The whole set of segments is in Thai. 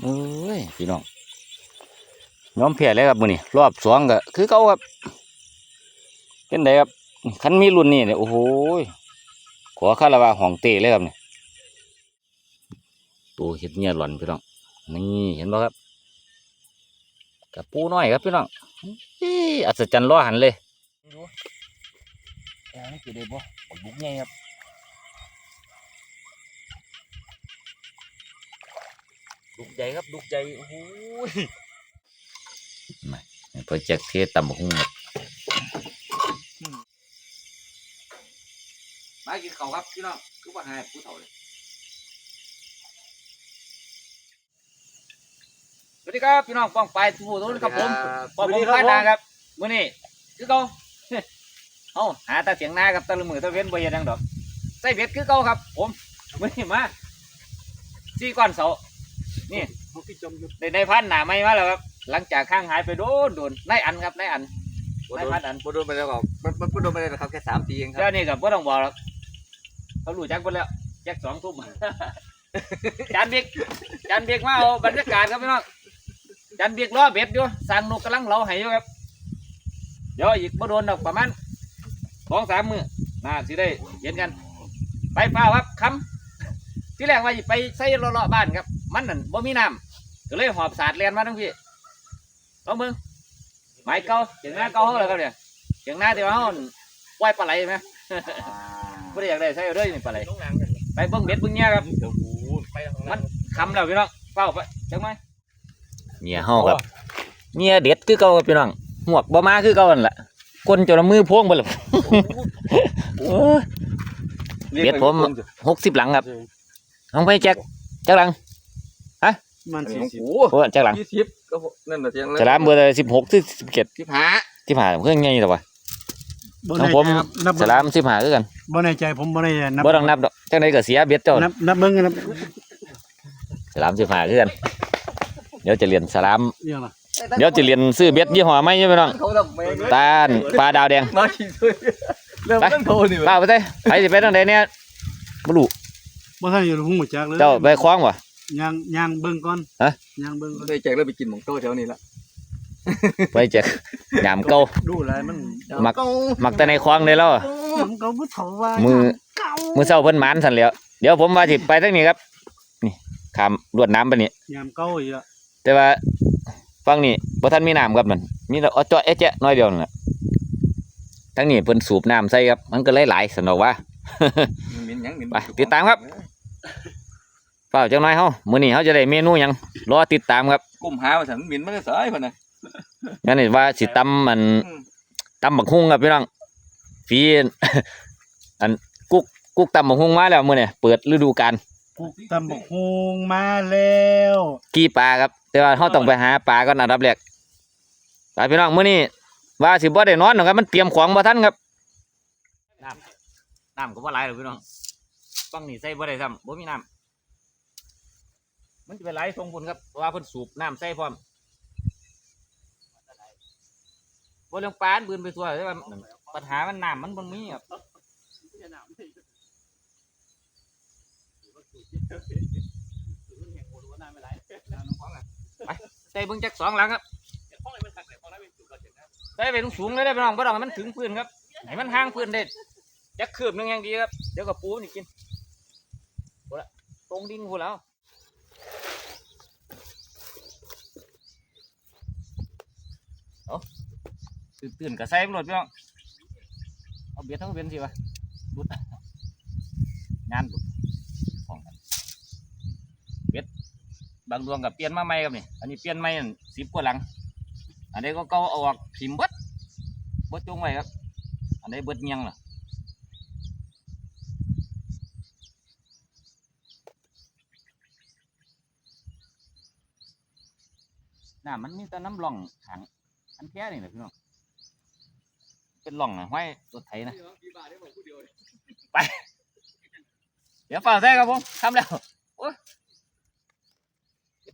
เอ้ยพี่น้องย้อมแพ้เลยครับมือนี้รอบสองก็คือเก่าครับ เป็นไดครับคันมีรุ่นนี้เนี่ยโอ้โหขอคาราวาห้องเต้เลยครับเนี่ยตัวเห็ดเนี่ยหล่อนพี่น้องนี่เห็นบ่ครับกับปูน้อยครับพี่น้องอีอัศจรรย์ล้อหันเลยดูแอนี่คือได้บ่บุกใหญ่ครับ ดุกใหญ่ครับดุกใหญ่โอ้โหมาโปรเจกต์เทตำบักหุ่งครับมากินข้าวครับพี่น้องคือว่าหายผู้เฒ่าเลยสวัสดีครับพี่น้องป้องไปทุกผู้ทุกคนครับผมป้องผมพายนาครับมื้อนี้คือเก่าเอ้าหาตาเสียงนาครับตะลึงมือตะเว้นบ่เฮ็ดหยังดอกใส่เบ็ดคือเก่าครับ ผมมื้อนี้มาสี่ก้อนเสา นี่ได้ได้พันหนาไม่มาแล้วครับ หลังจากข้างหายไปโดนโดนนายอันครับนายอันบ่นายโดพันนอันบ่โดนไปแล้วก็มันมันบ่โดนไปแล้วครับแค่สามปีเองคเจ้ารับนี่กับพ่ต้องบอกหรอกเขารู้จักหมดแล้วแจ็คสองทุ่มจานเบียกจานเบียกมาเอาบรรยากาศครับพี่น้องจานเบียกล้อเบ็ดอยู่สั่งนกกำลังเหลาให้อยู่ครับเดี๋ยวอีกบ่โดนดอกประมาณสองสามมือน่าสิได้เห็นกัน ไปเปล่าครับคำที่แรกว่าสิไปใส่เลาะๆบ้านครับ มันนั่นบ่มีน้ำก็เลยหอบสาดเรียนมาทั้งพี่ลองมึงไม้เก่าเสียงหน้าเก่าเขาเลยครับเนี่ยเสียงหน้าที่ว่าเขาปล่อยปลาไหลไหมไม่ได้อยากได้ใส่เอาเรื่อยนี่ปลาไหลไปเบิ้งเบ็ดเบิ้งเงี้ยครับมันคำแล้วพี่น้องเฝ้าไปจังไหมเงี้ยห้อครับเงี้ยเด็ดคือเก่าครับพี่น้องหมวกบ่มาคือเก่านั่นแหละก้นจนเอามือพวงไปเลยโอ้ยเบ็ดผมหกสิบหลังครับเอาไปแจ็คจักหลัง มันอันนี้สี่ของสิบกูโอ้ยจักหลังยี่สิบก็นั่นน่ะเสียงฉลามเบอร์สิบหกที่สิบเจ็ดที่ผาที่ผ่านเพื่อนไงหรอวะบ่ของแน่ผมใจครับนับฉลามสิบหาคือกันบ่แน่ใจผมบ่ได้นับบ่ต้องนับดอกจังไดก็เสียเบ็ดเจ้านับนับเบิ่งกันนับฉลามสิบหาคือกันเดี๋ยวจะเรียนฉลามเรื่องละเดี๋ยวจะเรียนซื้อเบ็ดยี่ห้อไหมใช่ไหมน้องเขาทำแม่งตาลปลาดาวแดงมาขี้ซุยเริ่มไปตั้งโทนี่ป้าไปเต้ไปสิไปทางใดเนี่ยบ่รู้บ่ทันอยู่หูจักเลยเจ้าไปคล้องบ่ ย่างย่างเบิ่งก่อนฮะ ย่างเบิ่งก่อนได้แจกแล้วไปกินหมองโต้แถวนี้ละไปเจ็กยามเก่า ดูหลายมันมักมักแต่ในคลองเลยแล้วอะผมก็บ่เฒ่าว่ามือ เก่ามื้อเช้าเพิ่นหมานซั่นแหล้ว เดี๋ยวผมว่าสิไปทางนี้ครับ นี่ข้ามลวดน้ำไปนี่ ยามเก่าอีกละแต่ว่าฝั่งนี้บ่ทันมีน้ำครับนั่นมีแต่อ้อจ้อแอะแจ๊ะน้อยเดียวนั่นแหละทางนี้เพิ่นสูบน้ำใส่ครับ มันก็เลยหลายสนอกว่าหมิ่นหยังหมิ่นไปติดตามครับ เปล่าจังน้อยเฮามื้อนี้เฮาจะได้เมนูหยังรอติดตามครับกุ้มหาว่าฉันหมิ่นมันได้สายพุ่นน่ะงั้นนี่ว่าสิตำมันอืมตำบักฮุ่งครับพี่น้องฟีอันกุ๊กกุ๊กตำบักฮุ่งมาแล้วมื้อนี้เปิดฤดูกาลกุกตำบักฮวงมาแล้วกี้ปลาครับ แต่ว่าเราต้องไปหาปลาก่อนอันดับแรกไปพี่น้องมื้อนี้ว่าสิบ่ได้นอนหรอกครับมันเตรียมของบ่ทันครับน้ำน้ำก็บ่หลายหรอกพี่น้องฟังนี่ใส่บ่ได้ซ้ำบ่มีน้ำ มันจะไปไหลส่งผลครับเพราะว่าเพิ่นสูบน้ำใส่พร้อมบ่เรื่องปานบืนไปทั่วแต่ว่าปัญหามันน้ำมันบ่มีครับใส่เบิ่งจักสองหลังครับใส่ไปสูงเลยได้อพี่น้องบ่ต้องมันถึงพื้นครับให้มันห่างพื้นได้จักคืบหนึงอย่างดีครับ เดี๋ยวก็ปูนี่กินโอ้ละตรงดินพูนแล้ว ตื่นตื่นกับใส่หมดพี่น้องเอาเบียดทั้งเบียนสิวะบุดงานบุดของกันเบียดบางดวงกับเปลี่ยนมาใหม่ครับนี่อันนี้เปลี่ยนใหม่สิบกว่าหลัง อันนี้ก็เก่าเอาออกทิมเบดเบดจงไว้ครับ อันนี้เบิดเงียงเหรอน้ำมันมีแต่น้ำร่องขัง อันแค่นี่แหละพี่น้องเป็นหล่องนะห้อยรถไถนะไป เดี๋ยวฝ่าแท้ครับผมทำแล้วโอ้ย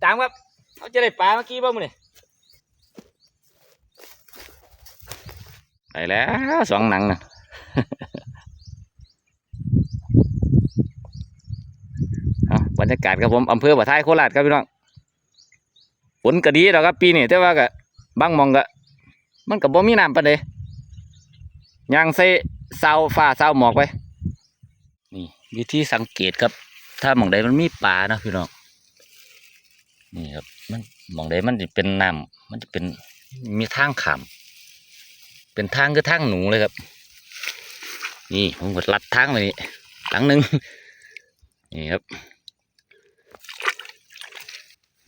ตามครับเขาจะได้ปลาเมื่อกี้บ้างมั้ยไปแล้วสองหนังนะบรรยากาศครับผมอำเภอบ่อท้ายโคราชครับพี่น้องฝนก็ดีแล้วครับปีนี้แต่ว่าก็ บางมองก็มันก็บ่มีน้ำปานใดยางใส่เสาฟ้าเสาหมอกไปนี่วิธีสังเกตครับ ถ้ามองใดมันมีปลานะพี่น้องนี่ครับ มันมองใดมันจะเป็นน้ำมันจะเป็นมีทางขามเป็นทางคือทางหนูเลยครับ นี่ผมกดลัดทางไปนี่หลังหนึ่งนี่ครับ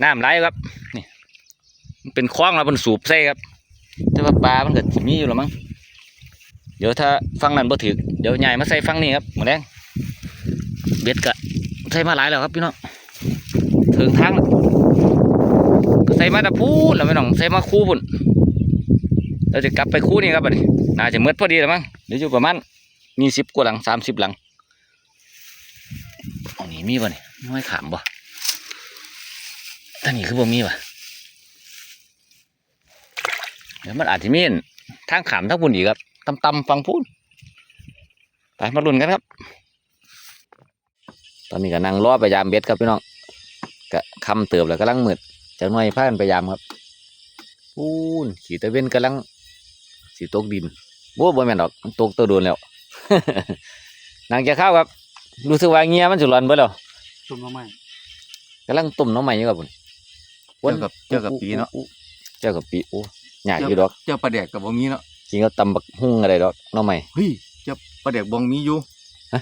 น้ำไหลครับ นี่ เป็นคลองแล้วมันสูบใส่ครับ แต่ว่าปลามันเก็สิมีอยู่แล้วมั้งเดี๋ยวถ้าฟังนั้นบ่ถึกเดี๋ยวใหญ่มาใส่ฟังนี่ครับหมดแดงเบ็ดก็ใส่มาหลายแล้วครับพี่น้องถึงทางก็ใส่มาตะพูดแล้วพี่น้องใส่มาคู่พุ่นเราจะกลับไปคู่นี่ครับบัดนี้น่าจะเมืดพอดีแล้วมั้งเดี๋ยวอยู่ประมาณมีสิบกว่าหลังสามสิบหลังอันนี้มีบ่เนี่ยไม่ขามบ่ท่านี้คือบ่มีว่ะเดี๋ยวมันอาจจะมีอันทางขามทั้งพุ่นอีกครับตำๆฟังพูนไปมาลุ้นกันครับ ตอนนี้ก็นั่งรอพยายามเบ็ดครับพี่น้องก็คำเติบแล้วกำลังมืดจากหน่วยพากันพยายามครับปูนขี่ตะเวนกำลังสีตกดินโว้บ่แม่นดอกมันตกตัวโดนแล้วนางจะเข้าครับรู้สึกว่าเงียมันสุรอนเบิดแล้วตุ่มมาใหม่กำลังต้มน้ำใหม่อยู่ครับพุ่นเจ้ากับเจ้ากับปีเนาะเจ้ากับปีโอ้ ยากอยู่ดอกเจ้าปลาแดกกับบ่มีเนาะกินก็ตำบักหุ่งอะไรดอกน้ำใหม่เฮ้ยเจ้าปลาแดกบ่มีอยู่ฮะ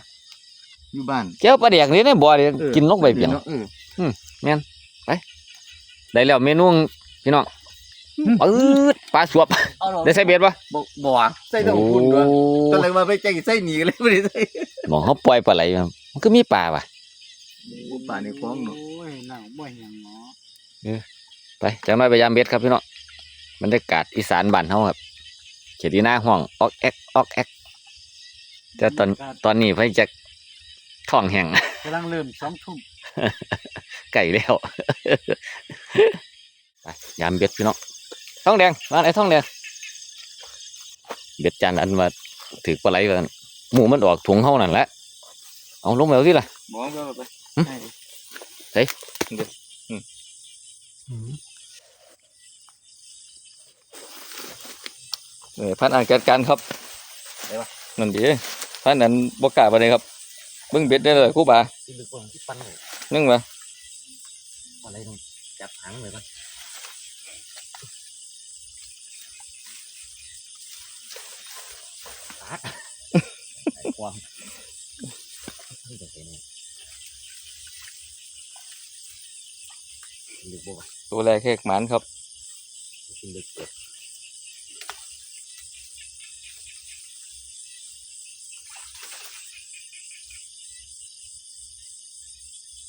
อยู่บ้านเจ้าปลาแดกนี่ในบ่อนี่เออกินลงไปเปียงนาะเออได้แล้วเมนูพี่น้องปืดปลาสวบได้ใส่เบ็ดปะบ่บ่อะใส่แตะคุณด้วยตอนแรกว่าไปใจใส่หนีกันเลยบ่ได้ใส่หมองเขาปล่อยปลาไหลครับมันก็มีปลาว่ะบ่ป่าในคลองเนาะโอ้ยหนาวบ่อยยังเนาะไปจังน้อยพยายามเบ็ดครับพี่น้อง บรรยากาศอีสานบ้านเฮาครับเขตอีหน้าห้องออกแอกออกแอกแต่ตอนตอนนี้เพิ่นจะท้องแห้งกำลังเริ่มสองทุ่มไก่แล้วไปยามเบ็ดพี่น้องท้องแดงมาไหนท้องแดงเบ็ดจานอันมาถือปลาไหลกันหมูมันออกถุงเฮานั่นแหละเอาลงไปเอาที่ล่ะบ่เอาไปเฮ้ย เออพันอ่านจัดการครับนั่นดีพันนั้นบกล้าไปเลยครับเบิ้งเบ็ดได้เลยครู่บ่าที่ลึกกว่าที่ปันเลยนึ่งมาอะไรต้องจับหางเลยป่ะไอ้ความลึกบ่วะตัวแรกแค่หมันครับ กินลึกเกิด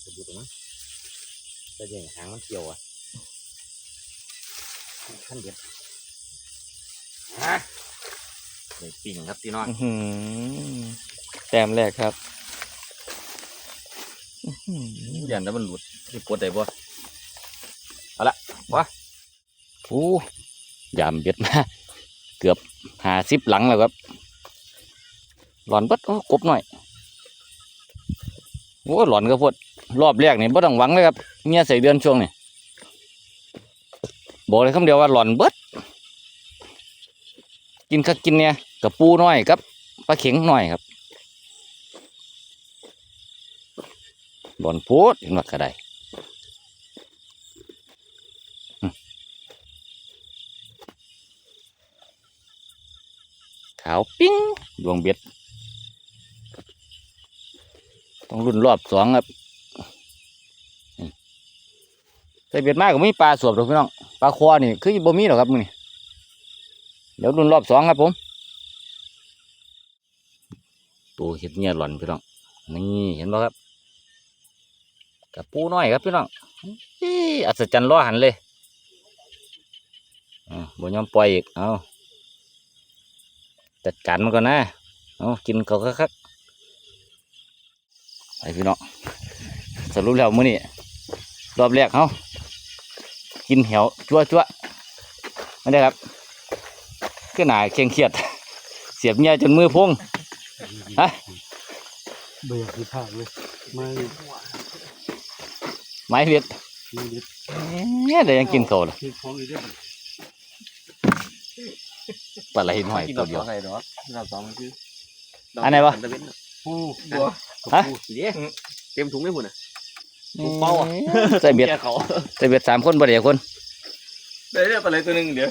จะดูตรงนั้น จะยังหางมันเกี่ยวอะขั้นเด็ดอะเลยปิ่งครับพี่น้องอื้อหือแต้มแรกครับอื้อหือยันแล้วมันหลุดที่ปวดได้บ่เอาละวะโอ้ยามเบ็ดมาเกือบหาสิบหลังแล้วครับหลอนเบัดโอ้กบหน่อย โอ้หลอนก็พดรอบแรกนี่บ่ต้องหวังเลยครับเมียใส่เดือนช่วงนี่บอกเลยคำเดียวว่าหลอนเบิดกินคักกินเนี่ยกับปูน้อยกับปลาเข็งน้อยครับบอนพูดเห็นว่ากระไดขาวปิ้งดวงเบ็ด ต้องรุ่นรอบสองครับใส่เบ็ดมากก็ไม่มีปลาสวบหรอกพี่น้องปลาคอนี่คือบ่มีหรอกครับมึงนี่เดี๋ยวรุ่นรอบสองครับผมตัวเห็ดเนี่ยหล่อนพี่น้องนี่เห็นบ่ครับกับปูน้อยครับพี่น้องอัศจรรย์ล้อหันเลยอ่าบยอมปล่อยอีกเอาจัดการมันก่อนนะเอากินเขาคักๆ ไปพี่น้องสรุปแล้วมื้อนี้รอบแรกเขากินเหวจั่วจั่วๆไม่ได้ครับก็หนาเคร่งเครียด เสียบเงียจนมือพุ่งฮะเบื่อที่ภาคเลยไม่ไม้เบ็ดเนี่ยเดี๋ยวยังกินเขาเลยคือของอีกเด้อปลาไหลหน่อยตัวเดียวใส่เนาะรอบสองมันคืออันไหนวะ ผู้บัวฮะเดี๋ยวเต็มถุงไม่หมดอะเป้าใส่เบ็ดแกเขาใส่เบ็ดสามคนบ่เดียวคนได้เรื่องอะไรตัวหนึงเดี๋ยว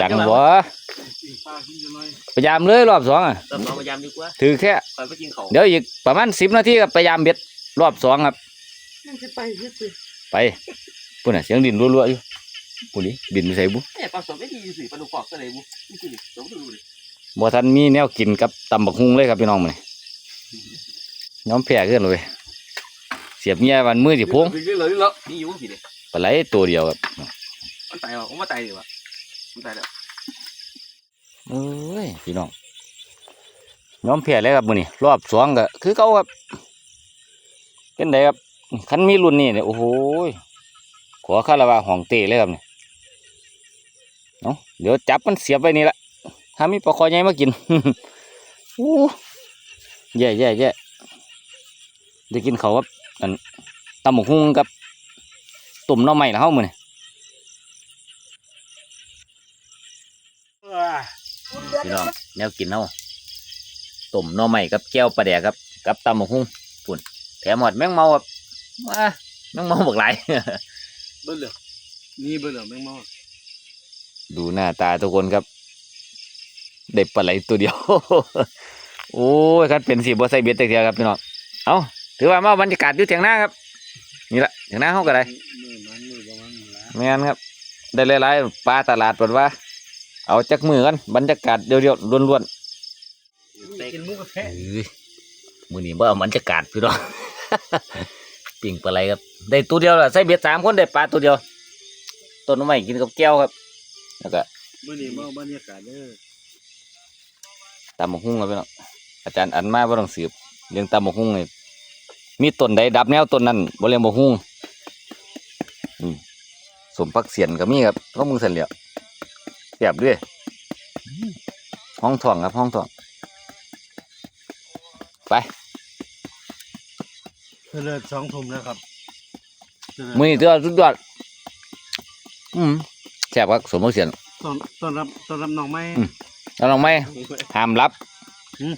จังหบ่อีกปลาขึ้นจะน้อยพยายามเลยรอบสองอะรอบสองพยายามดีกว่าถือแค่คอยไปกินเขาเดี๋ยวอีกประมาณสิบนาทีกับพยายามเบ็ดรอบสองครับ มันจะไปเฮ็ดสิไปปุ่นน่ะเสียงดินรัวๆอยู่ปุ่นนี่ดินไปใส่บุเอ้ยปลาสดไม่ดีสิปลาดุกปอกก็เลยบุนี่คือสมดูดิ บ่ทันมีแนวกินกับตำบักฮุงเลยครับพี่น้องมื้อนี้ย้อมแพ้ขึ้นเลย เสียบเมียวันมือสิพงคือเลยแล้วนี่อยู่สิเด็ปลาไหลตัวเดียวครับมันตายอะผมว่าตายดีว่ะมันตายแล้วเอ้ยพี่น้องย้อมแพ้เลยครับมื้อนี้รอบสองก็คือเก่าครับเป็นไดครับคันมีรุ่นนี้เนี่ยโอ้โหยขอคาราวาห้องเต้เลยครับเนี่ยเนาะเดี๋ยวจับมันเสียบไว้นี่ละ ถ้ามีปลาคอใหญ่มากินโอ้แย่แย่แย่ได้กินเขาวครับอันตำหมกฮุ่งกับตุ่มหน่อไม้ละเฮ้ามือนี่ว้าพี่น้องแนวกินเฮาตุ่มหน่อไม้กับแก้วปลาแดกครับ กับตำหมกฮุ่งปุ่นแถมหมดแมงเมาครับมาแมงเมาบักหลายเบิ่เหลือนี่เบิ่เหลือแมงเม่ดูหน้าตาทุกคนครับ เด็กปลาไหลตัวเดียว โอ้ยครับเป็นสีบัวใส่เบ็ดตะเกียครับพี่น้องเอาถือว่ามาบรรยากาศอยู่เถียงหน้าครับนี่แหละเถียงหน้าเขาก็ได้มือมันมือประมาณนี้ละไม่งั้นครับ ได้หลายๆปลาตลาดเปิดว่า เอาจักมือกันบรรยากาศเดียวๆล้วนกินหมูกระๆแทะเอ้ยมือนี้บ่เอาบรรยากาศพี่น้องปิ่งปลาไหลครับ ได้ตัวเดียวล่ะใส่เบ็ดสามคนได้ปลาตัวเดียวต้นไม้กินกับแก้วครับแล้วก็มื้อนี้มาเอาบรรยากาศเด้อ ตำบักหุ่งครับพี่น้องอาจารย์อันมาบ่ต้องสืบเรื่องตำบักหุ่งนี่มีต้นใดดับแนวต้นนั้นบ่เรียงบักหุ่งอืมสมพักเสียนก็มีครับก็มึงเสร็จแล้วเสียบด้วยอืมห้องทองครับห้องทอง ไปเลิศสองทุ่มแล้วครับมือนี่เตือสุดยอดอืมแซ่บครับสมพักเสียนต้อนต้อนรับต้อนรับน้องไม้อืม แล้วลองไหมห้ามรับอืม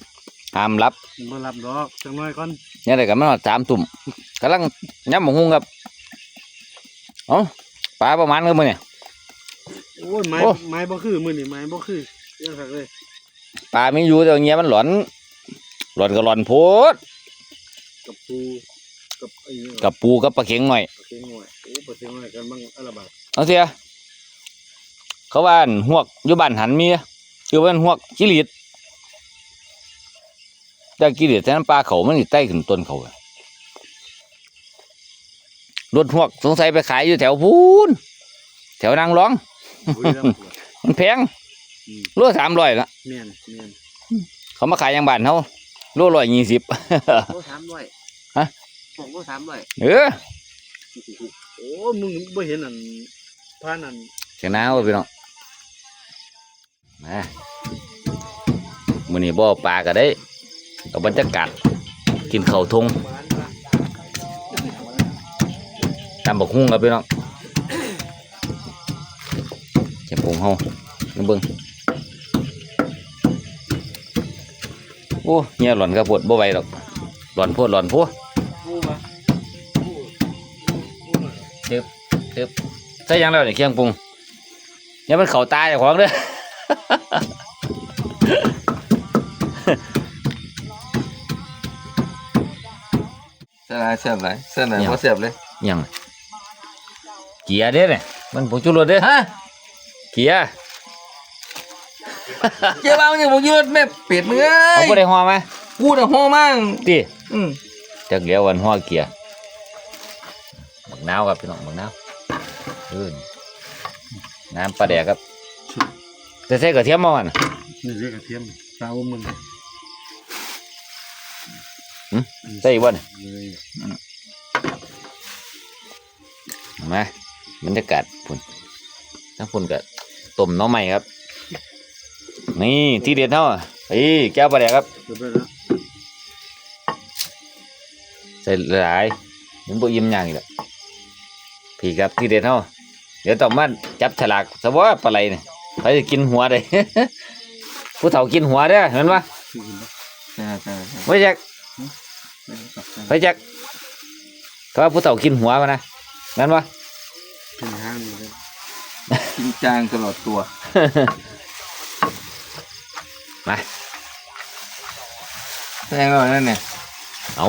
ห้ามรับบ่รับดอกจังน้อยก่อนเนี่ยแต่กันมันสามตุ่มกำลังย้ำบักหุ่งครับเอ้าปลาประมาณกันมือเนี่ย โอ้ยไม้โอ้ ไม้บ่คือมื้อนี้ไม้บ่คือเรื่องคักเลยปลาไม่อยู่แต่ว่าเงี้ยมันหลอน หลอนก็หลอนโพดกับปูกับไอ้นี่กับปูกับปลาเข็งหน่อย ปลาเค็งหน่อยโอ้ปลาเค็งหน่อยกันบ้างอะไรบาดเอาเสียเขาว่าอั่นหวกอยู่บ้านหันมี คือว่าหวกกิริดแต่กิริดแต่นั้นปลาเขามันอยู่ใต้ขึ้นต้นเขาอะรถหวกสงสัยไปขายอยู่แถวพูนแถวนางร้องบุรีรัมย์ปวดมันแพงอืมโลสามร้อยละเมียนเมียนเขามาขายอยังบ้านเขาโลร้อยยี่สิบโลสามร้อยฮะสองโลสามร้อยเออโอ้มึงบ่เห็นอันผ่านอันเสียงน้าว่าพี่น้อง มามื้อนี้บ่อปลาก็ได้กับบรรยากาศกินเข้าทงตำบักหุ่งครับพี่น้องเจ็บปงเฮาน้ำเบิ่งโอ้เงียหล่อนครับปวดบ่ไหวหรอกหล่อนโพดหล่อนโพดปูมาใช่ยังแล้วเนี่ยเคียงปรุงเนี่ยมันเข่าตาเจ้ของเด้อ เส้นไหนเส้นไหนเส้นไหนพอเสียบเลยยังเกียร์เด้เนี่ยมันผงชูรสเด้อฮะเกียร์เจ้าบ้าเนี่ยผมยืดแม่เป็ดมึงเอ้เอายไปได้ห่อไหมกูน่ะห้องมั่งตีอืมจักเดี๋ยววันห่อเกียร์บักนาวครับพี่น้องบักนาวเออน้ำปลาแดกครับ จะใส่กระเทียมมาวันนี่เรียกกระเทียมตาว่ามึงใส่อีกวันเลยมาบรรยากาศพุ่นทั้งพุ่นกับต้มหน้องใหม่ครับ นี่ที่เด็ดเท่าอะอีแก้วปลาแดกครับเดี๋ยวไปแล้วใส่หลายมันบ่อิ่มอย่างอีกแล้วพี่ครับที่เด็ดเฮาเดี๋ยวต้องมาจับฉลากซะว่าปลาไหลนี่ ไปจะกินหัวได้ ผู้เฒ่ากินหัวเด้อเห็นปะใช่ใช่ใช่ไม่แจ็คไปแจ็คเขาว่าผู้เฒ่ากินหัวมานะนั่นวะเป็นห้างนี่เลยจริงจังตลอดตัว มาแสดงว่านั่นเนี่ยเอา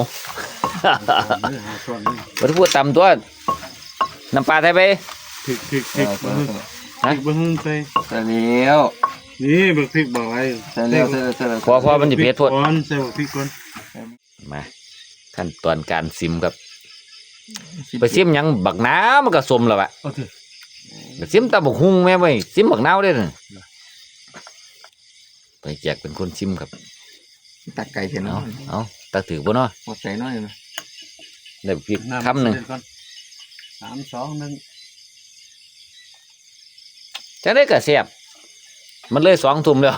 เนื้อหาช้อนนี่วัตถุพูดตำตัวน้ำปลาไทยไปถึกถึกถึกใส่บ่ฮึ่งฮะ ถึกบ่ฮึ่งใส่แล้วนี่บักพริกบักอะไรใส่แล้วใส่แล้วใส่แล้วพอพอมันจะเผ็ดโพดก่อนใส่บักพริกก่อนมาขั้นตอนการซิมครับไปซิมหยังบักน้ำมันก็สมแล้วอะเอาเถอะไปซิมตำบักฮุ่งแม่ไว้ยซิมบักน้าวได้เลยไปแจกเป็นคนซิมครับตักไก่เห็นเอาเนาะเอาตักถือบ่เนาะหมดใจน้อยไหมได้พริกน้ำคำหนึ่งเสด็จก่อนสามสองหนึ่ง จังได้ก็แซ่บมันเลยสองทุ่มแล้ว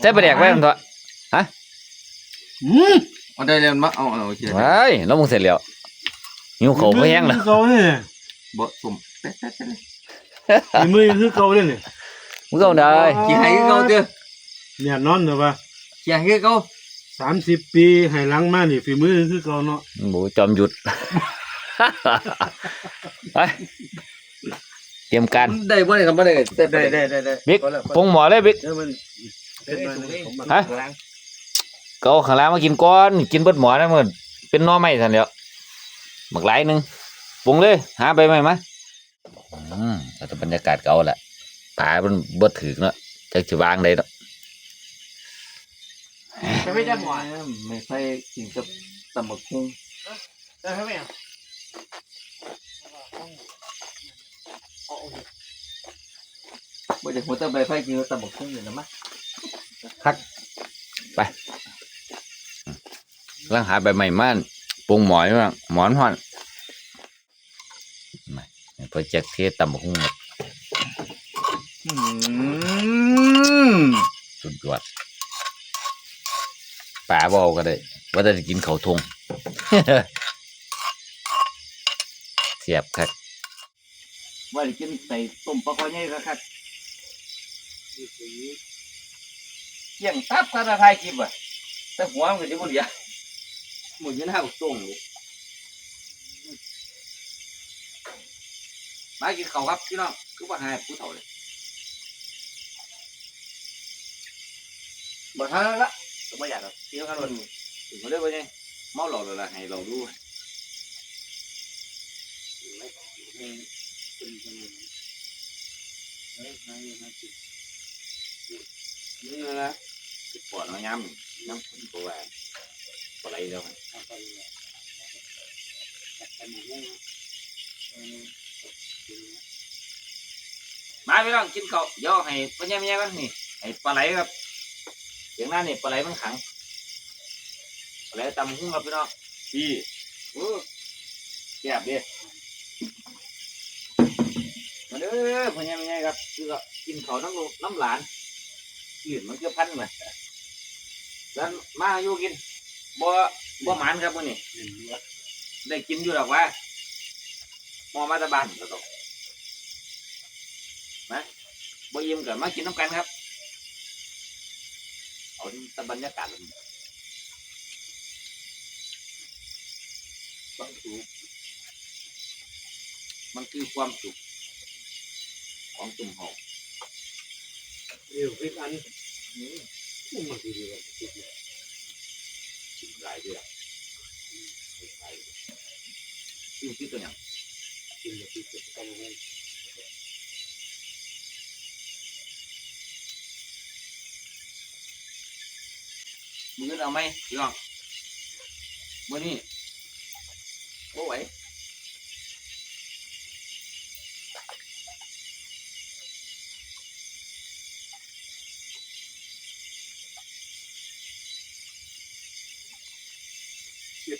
ใส่ปลาแดกไว้มันเถอะอืมเอาได้แล้วมาเอาเอาโอเคไว้แล้วมึงเสร็จแล้วหิวเขาไม่แห้งแล้วคือเก่าเนี่ยบ่สมเป๊ะเป๊ะเป๊ะเลยไอ้มือคือเก่าเลยเนี่ยมึงเอาได้กี่ให้คือเก่าเด้อเนี่ยนอนเถอะว่ากี่ให้คือเก่าสามสิบปีให้หลังมานี่ฝีมือคือเก่าเนาะหมูจอมหยุดไป เตรียมการได้บ่ได้ครับบ่ได้ได้ได้ได้ได้ได้บิ๊กพอแล้วปรุงหมอเลยบิ๊กเดี๋ยวมันเป็นหน่อยหนึ่งผมมาฮะก็เอาข้างล่างมากินก้อนกินเบิดหมอนะมึงเป็นหน้อไม้ทันแล้วบักหลายหนึ่งปรุงเลยหาไปไหมมาอืมเอาแต่บรรยากาศเก่าแหละป่ามันเบิดถือเนาะจะจะวางได้เนาะไปไม่จัดหมอไม่ใช่กินกับตำบักหุ่งได้ไหมอะ บ่ได้หัวตะใบไฟกินกับตำบักหุ่งเลยนะมะกำลังหาใบใหม่มาปรุงหมอยว่าหมอนห่อนมาโปรเจกต์เทสตำบักหุ่งครับอืมสุดยอดป่าบเอาก็ได้ ว่าจะกินเขาวทงเสียบครับ ว่าได้กินใส่ต้มปลาคอใหญ่ครับเกี่ยงตับกระไทยกิบอะแต่หัวมันจะบ่เหลือหมดอยืนหน้าอุกตรงเลยมากินเขาครับพี่น้องคือว่าหายผู้เฒ่าเลยบ่ทันแล้วละก็บ่อยากหรอกเที่ยวกันวันถึงเขาเรียกว่าไงเมาหลอกเลยละให้เราดู เป็นี่นะติดปอดมาย้ำย้ำคนตัวแหวนปลาไหลแล้วมันมาพี่น้องกินเขาวเดี๋ยวให้พ่อแม่แม่กันนี่ให้ปลาไหลครับเสียงหน้านี่ปลาไหลมันขังปลาไหลตำหุ้งครับพี่น้องพี่โอ้แซ่บดิมา เด้อพ่อแม่แม่ครับคือก็กินข้าน้ำลูกน้ำหลานยืนมันก็พันมาแล้วมาอยู่กินบ่บ่หมานครับมื้อนี้ได้กินอยู่ดอกว่ามอมาตะบานแล้วก็มาบ่ยิ้มกันมากินน้ำกันครับเอาตะบรรยากาศมันความสุขมันคือความสุข ของตุ่มหอมเดี๋ยวพริกอันอุ้มมาดีๆก่อนชิมหลายเดือนหลายเดือนอยู่ที่ตัวอย่างกินแบบพริกกับตำบักหุ่งมือเอาไหมพี่น้องมือนี่โอ้ไหว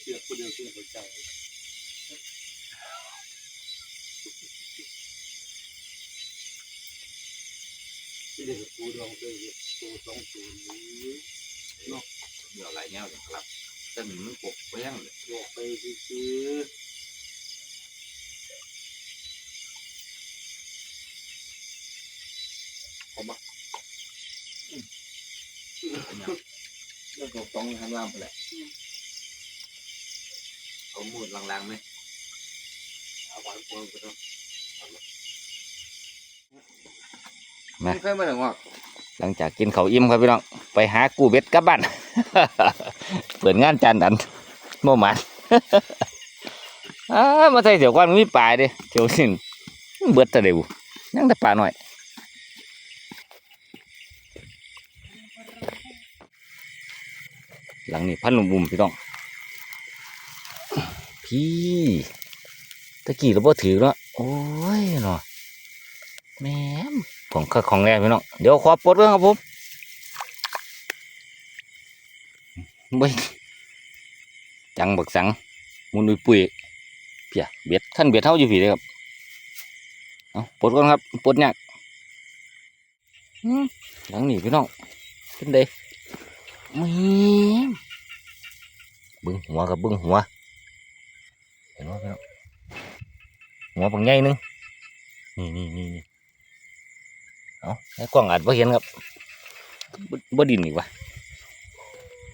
เสียบเสียบคนเดียวเสียหัวใจที่เด็กปูดองเลยปูสองศูนย์เดี๋ยวหลายแนวอย่างครับแต่มันปกไปยังเลยบอกไปซื้อเรื่องของต้องทำลางไปแหละ เอาหมุดลังๆไหมเอาหวานปนไปเนาะมาไม่เคยมาถึงว่าหลังจากกินเขาวอิ่มครับพี่น้อง ไปหากูเบ็ดกลับบ้าน เปิดงานจานดันโมมัน อ้ามาใส่เถียวกวนมีปลาเด้เถียวสินเบิดแตะเดียวยังแต่ปลาหน่อยหลังนี้พันลุมบุมพี่น้อง พี่ตะกี้เราบ่ถือแล้วโอ้ยเนาะแม่มของข้าของแรกพี่น้องเดี๋ยวขอปลดเรื่องครับผมเบ้ยจังบักสังมุนุยปุยเปียเบ็ดขั้นเบ็ดเท่าอยู่พี่เลยครับเอาปลดก่อนครับปลดยากอืมหลังหนีพี่น้องเป็นไดมีบึ้งหัวกับบึ้งหัว ห็นไหมพี่น้องหัวบางใหญ่นึงนี่นี่นี่นี่เอาไอ้กล้องอาจไ่าเห็นครับบ่บ่ดินอีกวะ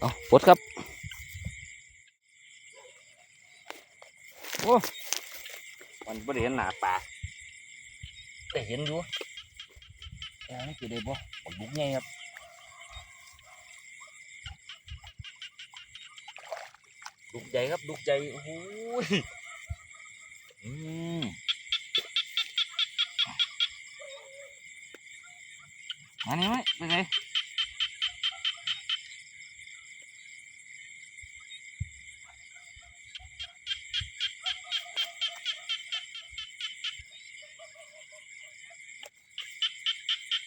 เอาปดครับโอ้มันบ่ได้เห็นหนาปลาแต่เห็นอยู่แต่นี่คือได้บ่บักบุกใหญ่ครับดุกใหญ่ครับดุกใหญ่โอ้ย อันนี้ไหมเป็นไง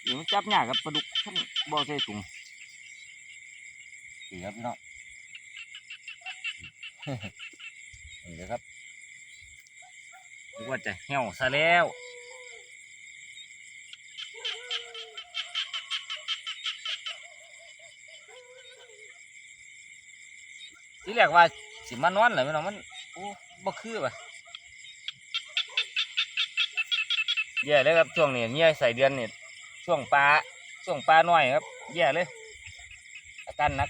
เดี๋ยวมันจับยากับปลาดุกขั้นบ่อใส่ถุงนี่ครับพี่น้องนี่นะครับ ว่าจะเหี่ยวซะแล้วที่แรกว่าสิมานอนเหรอพี่น้องมันโอ้บ่คือปะแย่เลยครับช่วงนี้เนี่ยใส่เดือนนี่ช่วงปลาช่วงปลาน้อยครับแย่เลยอาการนัก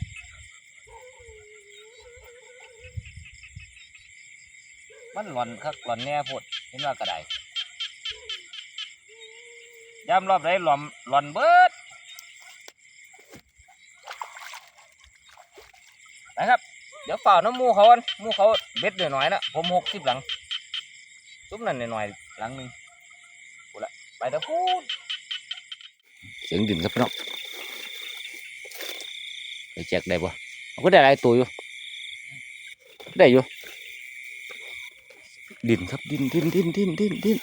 มันหล่อนคักหล่อนแน่โพด เห็นว่ากระไดยามรอบไรหล่อมหล่อนเบิดนะครับเดี๋ยวเป่าน้ำมูเขาอันมูเขาเบ็ดหน่อยๆนะผมหกสิบหลังซุ้มนั่นหน่อยๆหลังหนึ่งพูละไปเถอะพูดเสียงดินครับพี่น้องไปแจกได้ปะก็ได้หลายตัวอยู่ได้อยู่ ดินครับดินดินดินดินดินดิน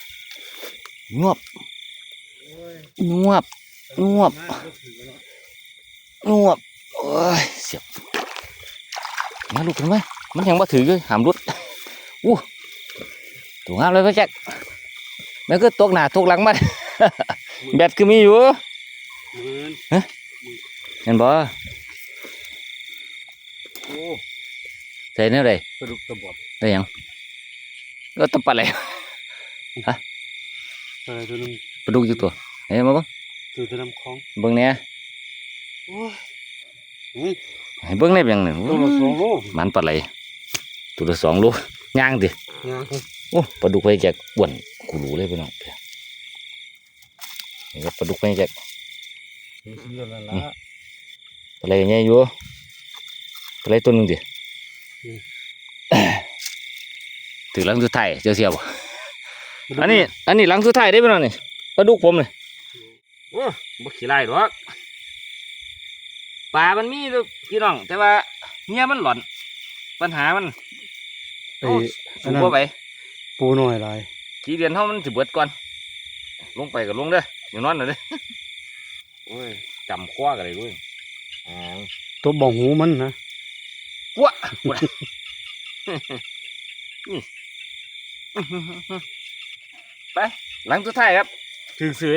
งวบงวบงวบงวบโอ้ยเสียบมาลูกกันไหมมันยังมาถืออยู่หามรุดอู้ตัวงามเลยพ่อแจ็คแม่นก็ตกหน้าตกหลังมันแบตคือมีอยู่เหมือนเห็นบ่โอ้ใส่แนวใดกระดู กตะบอดได้หยังก็ตะปลาไหลอะไรตัวนึงปลาดุกอยู่ตัวเห็นมาเบิ่งตัวตัวน้ำคลองเบิ่งเนี่ยโอ้ยนี่ให้เบิ่งได้เพียงหนึ่งตัวละสองโลมันปลาไหลตัวละสองโลย่างดิงานโอ้ปลาดุกไปแจกอ้วนกูรู้เลยพี่น้องเพียนี่ก็ปลาดุกไปแจกซื้อละละปลาไหลใหญ่อยู่ปลาไหลตัวหนึงดิ ถือหลังสุดท้ายเจ้าเสียบ่อันนี้ อันนี้หลังสุดท้ายได้พี่น้องนี่ปลาดุกผมเลยโอ้บ่ขี้ไล่หรอกปลามันมีอยู่พี่น้อง แต่ว่าเมียมันหล่อน ปัญหามันไอ้โอ้อัสูนงนั้นบ่ไปปูหน่อยหลายขี้เดียนเท่ามันสิเบิดก่อน ลงไปก็ลงเด้ออย่านอนเลยเด้อโอ้ยจำคว้ากันเลยด้วยอ๋อตัวบ่องหูมันนะกลัวกลัวนี่ ไป หลังสุดท้ายครับถือเสือ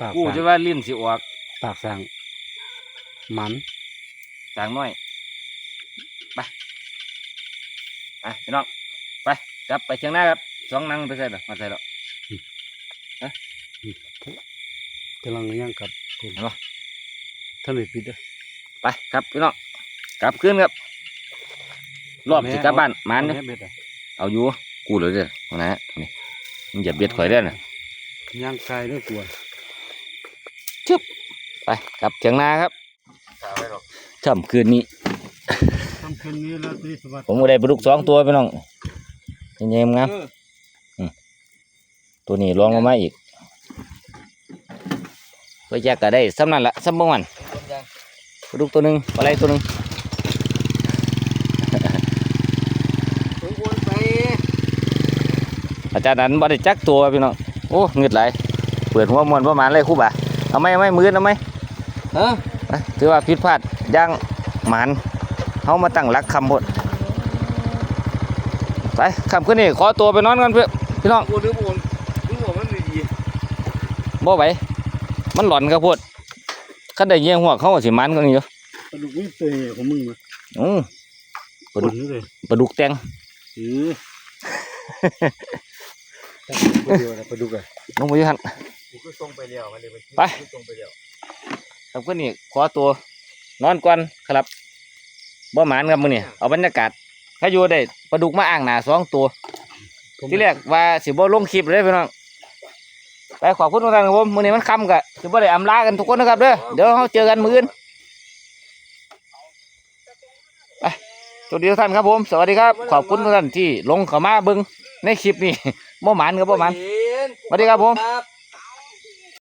ปากกูสางจะว่าลิ้นสิออก ปากสางหมันจสางน้อย ไปไปพี่น้อง ไปจับไปเชียงหน้าครับสองนังไปใส่หรอมาใส่หรอกำลังย่างกลับคุณเห็นปะท่านเลยปิดอะไปครับพี่น้อง กลับขึ้นครับ รอบสิกลับบ้านหมันเนี่ยเบ็ดอะเอาอยู่กูเลยเด้อเอานะนี่มึงอย่าเบียดข่อยเด้อน่ะย่างกายด้วยกลัวไปกลับเชียงนาครับค่ำคืนนี้ทำคืนนี้แล้วที่สวัสดิ์ผมก็ได้ปลาดุกสองตัวพี่น้องเย็นๆงามอืมตัวนี้ลองลงมาอีกไปแยกก็ได้ซ้ำนั่นละซ้ำบางวันปลาดุกตัวหนึ่งปลาไหลตัวหนึ่ง วนไป อา จารย์นั้นบ่ได้จักตัวพี่น้องโอ้เงืดไหลายเปิดหัวมวนประมาณเลยครู่บ่าเอาไหมเอาไหมมือเอาไหมฮะอะถือว่าผิดพลาดอย่างหมานเขามาตั้งหลักคำหมดไปคำขึ้นนี่ขอตัวไปนอนกันเพื่อนพี่น้องวนหรือวนหรือวนมันดีบ่ไหวมันหลอนครับพวดคันได้เยี่ยงหัวเขาก็สิหมันกันอยู่ปลาดุกนี่เตะของมึงมาอือปลาดุกนี่เลยปลาดุกแตงเอ อปลาดุกปลาดุกอะลงไปอยู่หันกูก็ส่งไปแล้วมันเลยไปส่งไปแล้วคำขึ้นนี่ขอตัวนอนก่อนครับบ่หมานครับมื้อนี้เอาบรรยากาศถ้าอยู่ได้ปลาดุกมาอ่างหน้าสองตัว ที่แรกว่าสิบ่ลงคลิปเลยพี่น้องไปขอบคุณทุกท่านครับผมมื้อนี้มันค่ำกะสิบ่ได้อำลากันทุกคนนะครับเด้อเดี๋ยวเราเจอกันมื้ออื่นไปสวัสดีทุกท่านครับผม สวัสดีครับ ขอบคุณทุกท่านที่ลงเข้ามาเบิ่งในคลิปนี้ บ่หมานครับบ่หมานสวัสดีครับผม ครับ